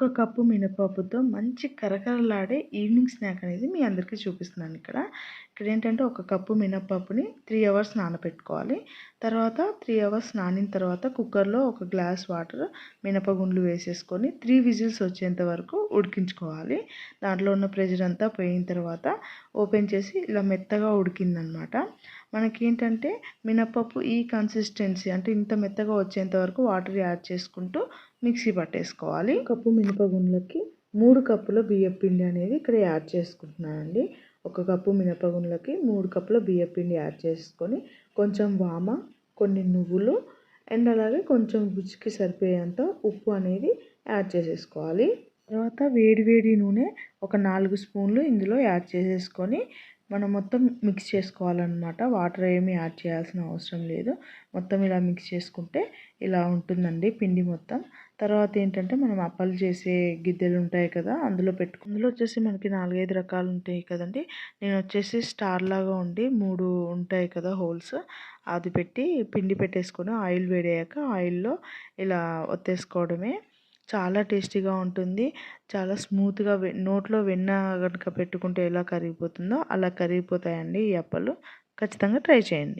ఒక్క కప్పు మినపప్పుతో మంచి కరకరలాడే ఈవినింగ్ స్నాక్ అనేది మీ అందరికీ చూపిస్తున్నాను ఇక్కడ. ఇక్కడ ఏంటంటే ఒక కప్పు మినపప్పుని త్రీ అవర్స్ నానబెట్టుకోవాలి తర్వాత త్రీ అవర్స్ నానిన తర్వాత కుక్కర్లో ఒక గ్లాస్ వాటర్ మినపగుండ్లు వేసేసుకొని త్రీ విజిల్స్ వచ్చేంత వరకు ఉడికించుకోవాలి. దాంట్లో ఉన్న ప్రెషర్ అంతా పోయిన తర్వాత ఓపెన్ చేసి ఇలా మెత్తగా ఉడికిందనమాట. మనకేంటంటే మినపప్పు ఈ కన్సిస్టెన్సీ అంటే ఇంత మెత్తగా వచ్చేంత వరకు వాటర్ యాడ్ చేసుకుంటూ మిక్సీ పట్టేసుకోవాలి. కప్పు మినపగుండ్లకి మూడు కప్పుల బియ్యం పిండి అనేది ఇక్కడ యాడ్ చేసుకుంటున్నానండి ఒక కప్పు మినపగుండ్లకి మూడు కప్పుల బియ్యం పిండి యాడ్ చేసుకొని కొంచెం వామ కొన్ని నువ్వులు అండ్ అలాగే కొంచెం రుచికి సరిపోయేంత ఉప్పు అనేది యాడ్ చేసేసుకోవాలి. తర్వాత వేడి వేడి నూనె ఒక నాలుగు స్పూన్లు ఇందులో యాడ్ చేసేసుకొని మనం మొత్తం మిక్స్ చేసుకోవాలన్నమాట. వాటర్ ఏమీ యాడ్ చేయాల్సిన అవసరం లేదు. మొత్తం ఇలా మిక్స్ చేసుకుంటే ఇలా ఉంటుందండి పిండి మొత్తం. తర్వాత ఏంటంటే మనం అప్పలు చేసే గిద్దెలు ఉంటాయి కదా అందులో పెట్టుకు అందులో వచ్చేసి మనకి నాలుగైదు రకాలు ఉంటాయి కదండి. నేను వచ్చేసి స్టార్ లాగా ఉండి మూడు ఉంటాయి కదా హోల్స్ అది పెట్టి పిండి పెట్టేసుకొని ఆయిల్ వేడయ్యాక ఆయిల్లో ఇలా ఒత్తేసుకోవడమే. చాలా టేస్టీగా ఉంటుంది. చాలా స్మూత్గా నోట్లో వెన్న కనుక పెట్టుకుంటే ఎలా కరిగిపోతుందో అలా కరిగిపోతాయండి ఈ అప్పలు. ఖచ్చితంగా ట్రై చేయండి.